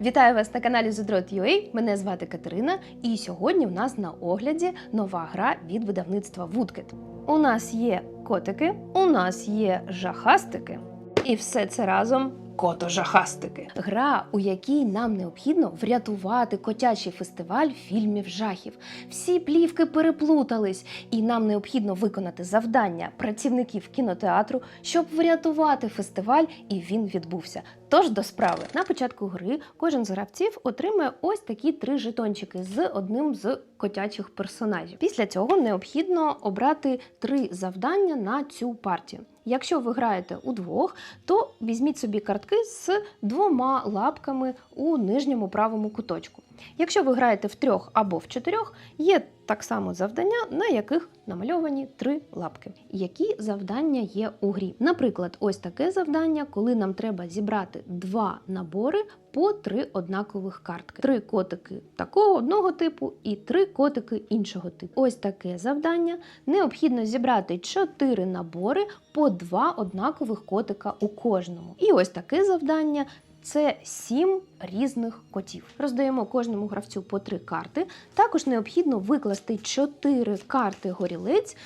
Вітаю вас на каналі Zedrot.ua, Мене звати Катерина, і сьогодні в нас на огляді нова гра від видавництва Woodkit. У нас є котики, у нас є жахастики, і все це разом. Кото-жахастики. Гра, у якій нам необхідно врятувати котячий фестиваль фільмів жахів. Всі плівки переплутались, і нам необхідно виконати завдання працівників кінотеатру, щоб врятувати фестиваль, і він відбувся. Тож до справи на початку гри кожен з гравців отримує ось такі три жетончики з одним з котячих персонажів. Після цього необхідно обрати три завдання на цю партію. Якщо ви граєте удвох, то візьміть собі картки з двома лапками у нижньому правому куточку. Якщо ви граєте в трьох або в чотирьох, є так само завдання, на яких намальовані три лапки. Які завдання є у грі? Наприклад, ось таке завдання, коли нам треба зібрати два набори по три однакових картки: три котики такого одного типу і три котики іншого типу. Ось таке завдання. Необхідно зібрати чотири набори по два однакових котика у кожному. І ось таке завдання. Це сім різних котів. Роздаємо кожному гравцю по три карти. Також необхідно викласти чотири карти горілець.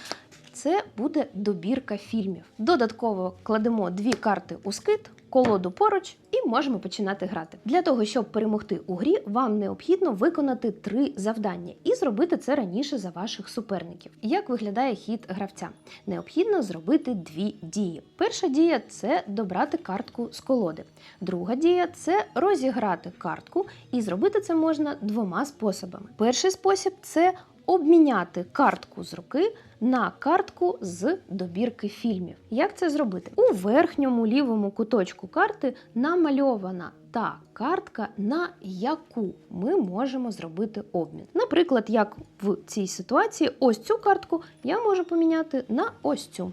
Це буде добірка фільмів. Додатково кладемо дві карти у скит, колоду поруч і можемо починати грати. Для того, щоб перемогти у грі, вам необхідно виконати три завдання і зробити це раніше за ваших суперників. Як виглядає хід гравця? Необхідно зробити дві дії. Перша дія це добрати картку з колоди. Друга дія це розіграти картку, і зробити це можна двома способами. Перший спосіб це обміняти картку з руки на картку з добірки фільмів. Як це зробити? У верхньому лівому куточку карти намальована та картка, на яку ми можемо зробити обмін. Наприклад, як в цій ситуації, ось цю картку я можу поміняти на ось цю.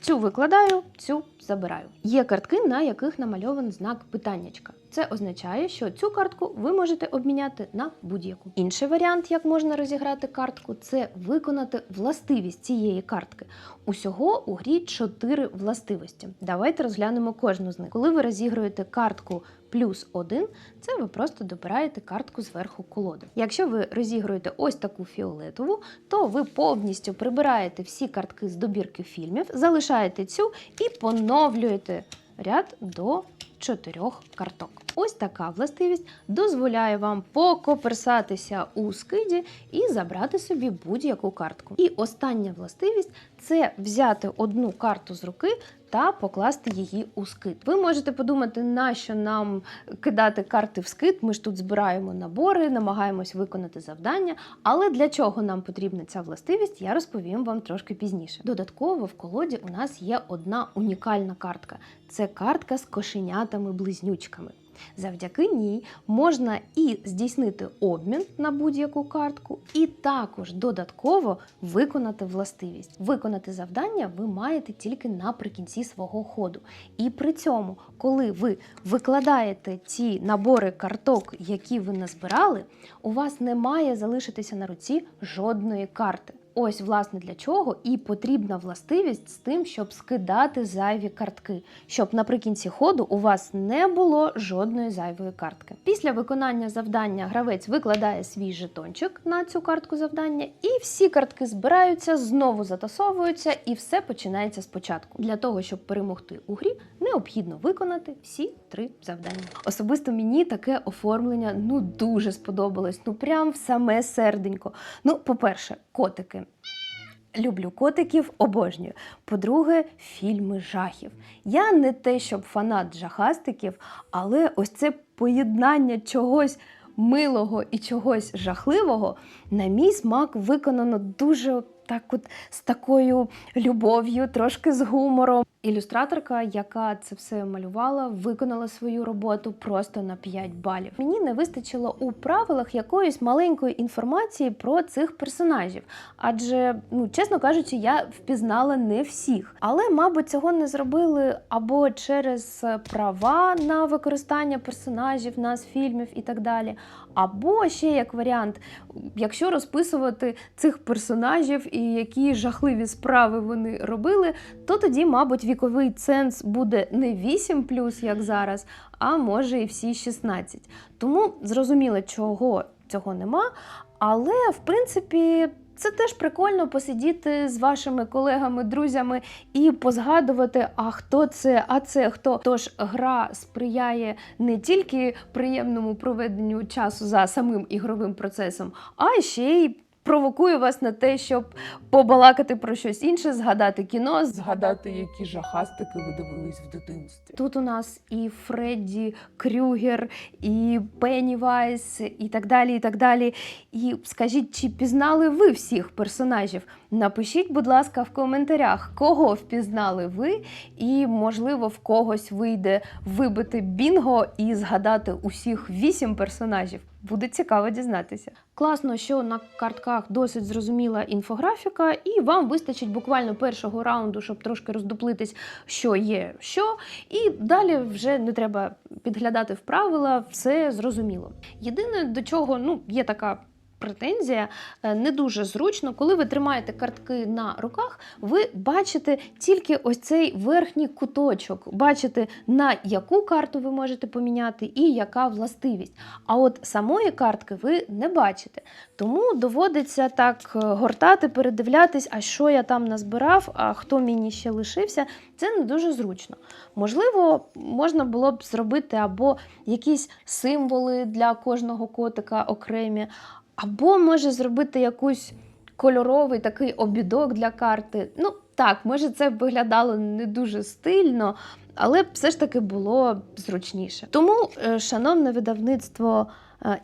Цю викладаю, цю забираю. Є картки, на яких намальований знак питаннячка. Це означає, що цю картку ви можете обміняти на будь-яку. Інший варіант, як можна розіграти картку, це виконати властивість цієї картки. Усього у грі чотири властивості. Давайте розглянемо кожну з них. Коли ви розігруєте картку плюс один, це ви просто добираєте картку зверху колоди. Якщо ви розігруєте ось таку фіолетову, то ви повністю прибираєте всі картки з добірки фільмів, залишаєте цю і поновлюєте ряд до чотирьох карток. Ось така властивість дозволяє вам покоперсатися у скиді і забрати собі будь-яку картку. І остання властивість це взяти одну карту з руки та покласти її у скид. Ви можете подумати, нащо нам кидати карти в скид? Ми ж тут збираємо набори, намагаємось виконати завдання. Але для чого нам потрібна ця властивість, я розповім вам трошки пізніше. Додатково в колоді у нас є одна унікальна картка це картка з кошенятами-близнючками. Завдяки ній можна і здійснити обмін на будь-яку картку, і також додатково виконати властивість. Виконати завдання ви маєте тільки наприкінці свого ходу. І при цьому, коли ви викладаєте ці набори карток, які ви назбирали, у вас не має залишитися на руці жодної карти. Ось, власне, для чого і потрібна властивість з тим, щоб скидати зайві картки, щоб наприкінці ходу у вас не було жодної зайвої картки. Після виконання завдання гравець викладає свій жетончик на цю картку завдання, і всі картки збираються, знову затасовуються, і все починається спочатку. Для того, щоб перемогти у грі, необхідно виконати всі три завдання. Особисто мені таке оформлення ну дуже сподобалось. Ну прям в саме серденько. Ну, по-перше, котики. Люблю котиків, обожнюю. По-друге, фільми жахів. Я не те, щоб фанат жахастиків, але ось це поєднання чогось милого і чогось жахливого, на мій смак виконано дуже так, от з такою любов'ю, трошки з гумором. Ілюстраторка, яка це все малювала, виконала свою роботу просто на 5 балів. Мені не вистачило у правилах якоїсь маленької інформації про цих персонажів, адже, ну чесно кажучи, я впізнала не всіх. Але, мабуть, цього не зробили або через права на використання персонажів, нас фільмів і так далі. Або ще як варіант, якщо розписувати цих персонажів і які жахливі справи вони робили, то тоді, мабуть, віковий ценз буде не 8 як зараз, а може і всі 16. Тому зрозуміло, чого цього нема. Але в принципі. Це теж прикольно посидіти з вашими колегами, друзями і позгадувати, а хто це, а це хто. Тож гра сприяє не тільки приємному проведенню часу за самим ігровим процесом, а ще й провокує вас на те, щоб побалакати про щось інше, згадати кіно, Згадати, які жахастики ви дивились в дитинстві. Тут у нас і Фредді Крюгер, і Пеннівайс, і так далі. І так далі. І скажіть, чи пізнали ви всіх персонажів? Напишіть, будь ласка, в коментарях, кого впізнали ви, і, можливо, в когось вийде вибити бінго і згадати усіх вісім персонажів. Буде цікаво дізнатися. Класно, що на картках досить зрозуміла інфографіка, і вам вистачить буквально першого раунду, щоб трошки роздуплитись, що є що. І далі вже не треба підглядати в правила, все зрозуміло. Єдине, до чого ну, є така. Претензія е, не дуже зручно, коли ви тримаєте картки на руках, ви бачите тільки ось цей верхній куточок, бачите, на яку карту ви можете поміняти і яка властивість. А от самої картки ви не бачите. Тому доводиться так е, гортати, передивлятись, а що я там назбирав, а хто мені ще лишився. Це не дуже зручно. Можливо, можна було б зробити або якісь символи для кожного котика окремі, або може зробити якусь кольоровий такий обідок для карти. Ну, так, може, це виглядало не дуже стильно, але все ж таки було зручніше. Тому, е, шановне видавництво е,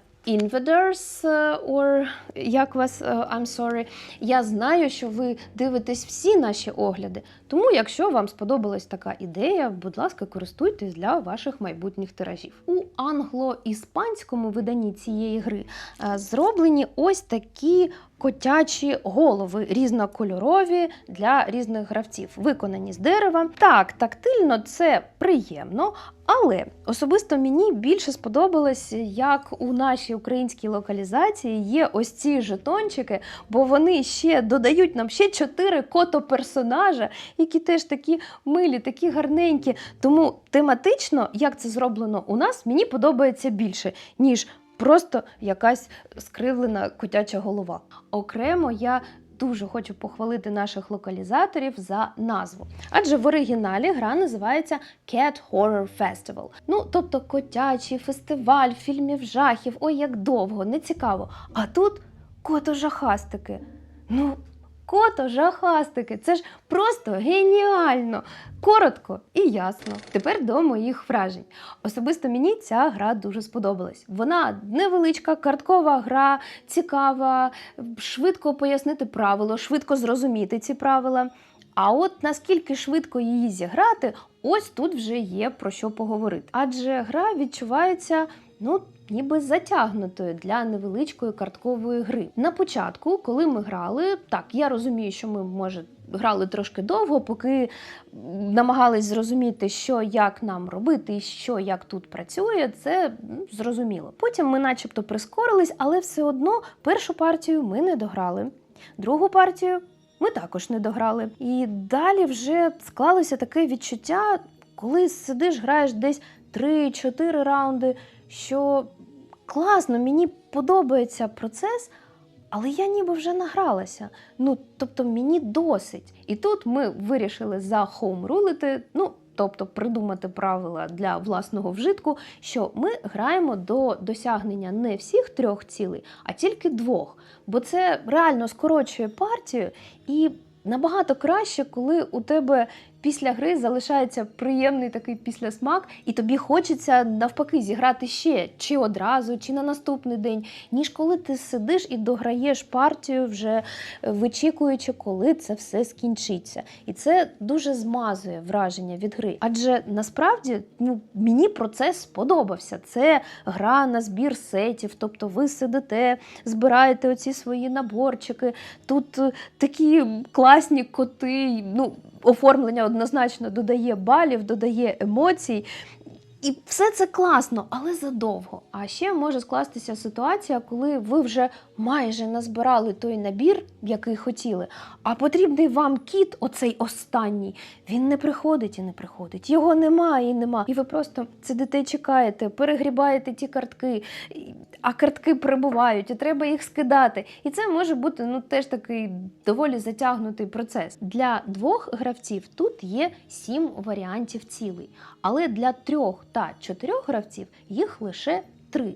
Е, or як вас, е, I'm sorry, я знаю, що ви дивитесь всі наші огляди. Тому, якщо вам сподобалась така ідея, будь ласка, користуйтесь для ваших майбутніх тиражів. У англо-іспанському виданні цієї гри е, зроблені ось такі котячі голови різнокольорові для різних гравців, виконані з дерева. Так, тактильно це приємно, але особисто мені більше сподобалось, як у нашій українській локалізації є ось ці жетончики, бо вони ще додають нам ще чотири кото-персонажа, які теж такі милі, такі гарненькі. Тому тематично, як це зроблено у нас, мені подобається більше, ніж просто якась скривлена котяча голова. Окремо я. Дуже хочу похвалити наших локалізаторів за назву. Адже в оригіналі гра називається Cat Horror Festival. Ну, тобто котячий фестиваль фільмів жахів. Ой, як довго, не цікаво. А тут кото-жахастики. Ну, кото-жахастики. Це ж просто геніально. Коротко і ясно. Тепер до моїх вражень. Особисто мені ця гра дуже сподобалась. Вона невеличка, карткова гра, цікава, швидко пояснити правило, швидко зрозуміти ці правила. А от наскільки швидко її зіграти, ось тут вже є про що поговорити. Адже гра відчувається, ну. Ніби затягнутою для невеличкої карткової гри. На початку, коли ми грали, так я розумію, що ми може грали трошки довго, поки намагались зрозуміти, що як нам робити і що як тут працює, це ну, зрозуміло. Потім ми, начебто, прискорились, але все одно першу партію ми не дограли, другу партію ми також не дограли. І далі вже склалося таке відчуття, коли сидиш, граєш десь 3-4 раунди, що класно, мені подобається процес. Але я ніби вже награлася. Ну, тобто мені досить. І тут ми вирішили захоумрулити, ну, тобто придумати правила для власного вжитку, що ми граємо до досягнення не всіх трьох цілей, а тільки двох. Бо це реально скорочує партію і набагато краще, коли у тебе після гри залишається приємний такий післясмак, і тобі хочеться навпаки зіграти ще чи одразу, чи на наступний день, ніж коли ти сидиш і дограєш партію, вже е, вичікуючи, коли це все скінчиться. І це дуже змазує враження від гри. Адже насправді ну, мені процес сподобався. Це гра на збір сетів, тобто ви сидите, збираєте оці свої наборчики. Тут е, такі класні коти. ну, Оформлення однозначно додає балів, додає емоцій. І все це класно, але задовго. А ще може скластися ситуація, коли ви вже майже назбирали той набір, який хотіли, а потрібний вам кіт, оцей останній, він не приходить і не приходить. Його немає і нема. І ви просто сидите, чекаєте, перегрібаєте ті картки, а картки прибувають, і треба їх скидати. І це може бути ну теж такий доволі затягнутий процес. Для двох гравців тут є сім варіантів цілей, але для трьох та чотирьох гравців їх лише три.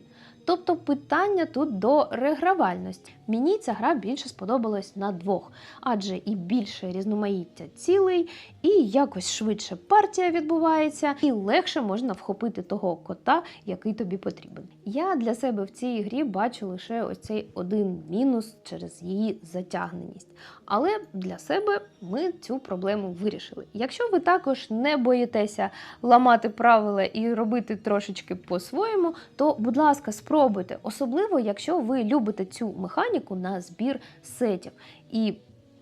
Тобто питання тут до регравальності. Мені ця гра більше сподобалась на двох, адже і більше різноманіття цілей, і якось швидше партія відбувається, і легше можна вхопити того кота, який тобі потрібен. Я для себе в цій грі бачу лише ось цей один мінус через її затягненість. Але для себе ми цю проблему вирішили. Якщо ви також не боїтеся ламати правила і робити трошечки по-своєму, то, будь ласка, спробуйте, особливо, якщо ви любите цю механіку на збір сетів. І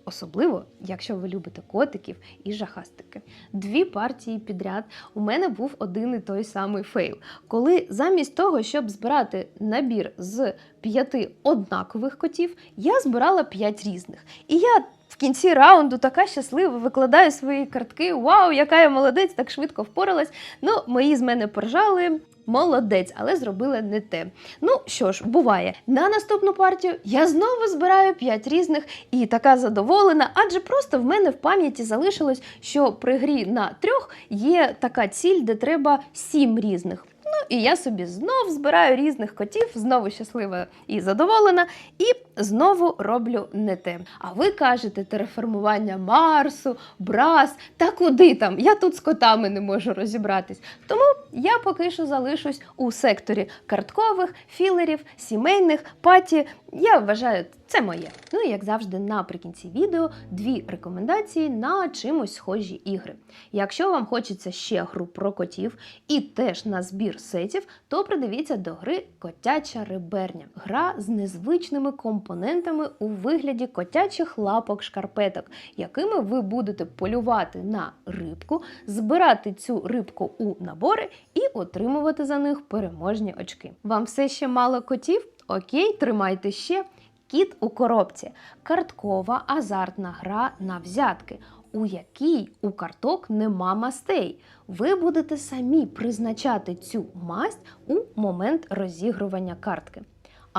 Особливо, якщо ви любите котиків і жахастики. Дві партії підряд у мене був один і той самий фейл. Коли замість того, щоб збирати набір з п'яти однакових котів, я збирала п'ять різних. І я в кінці раунду така щаслива викладаю свої картки. Вау, яка я молодець, так швидко впоралась. Ну, мої з мене поржали. Молодець, але зробила не те. Ну що ж, буває. На наступну партію я знову збираю 5 різних і така задоволена, адже просто в мене в пам'яті залишилось, що при грі на трьох є така ціль, де треба 7 різних. Ну і я собі знов збираю різних котів, знову щаслива і задоволена, і знову роблю не те. А ви кажете тереформування Марсу, Брас, та куди там? Я тут з котами не можу розібратись. Тому я поки що залишусь у секторі карткових, філерів, сімейних, паті. Я вважаю, це моє. Ну і як завжди, наприкінці відео дві рекомендації на чимось схожі ігри. Якщо вам хочеться ще гру про котів і теж на збір сетів, то придивіться до гри Котяча риберня. Гра з незвичними компонентами у вигляді котячих лапок шкарпеток, якими ви будете полювати на рибку, збирати цю рибку у набори і отримувати за них переможні очки. Вам все ще мало котів? Окей, тримайте ще. Кіт у коробці карткова азартна гра на взятки, у якій у карток нема мастей. Ви будете самі призначати цю масть у момент розігрування картки.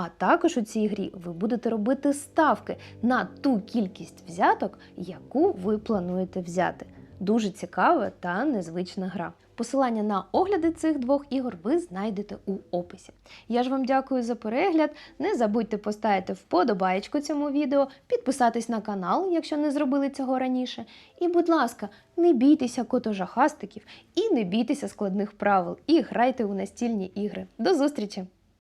А також у цій грі ви будете робити ставки на ту кількість взяток, яку ви плануєте взяти. Дуже цікава та незвична гра. Посилання на огляди цих двох ігор ви знайдете у описі. Я ж вам дякую за перегляд. Не забудьте поставити вподобаєчку цьому відео, підписатись на канал, якщо не зробили цього раніше. І, будь ласка, не бійтеся котожахастиків і не бійтеся складних правил і грайте у настільні ігри. До зустрічі!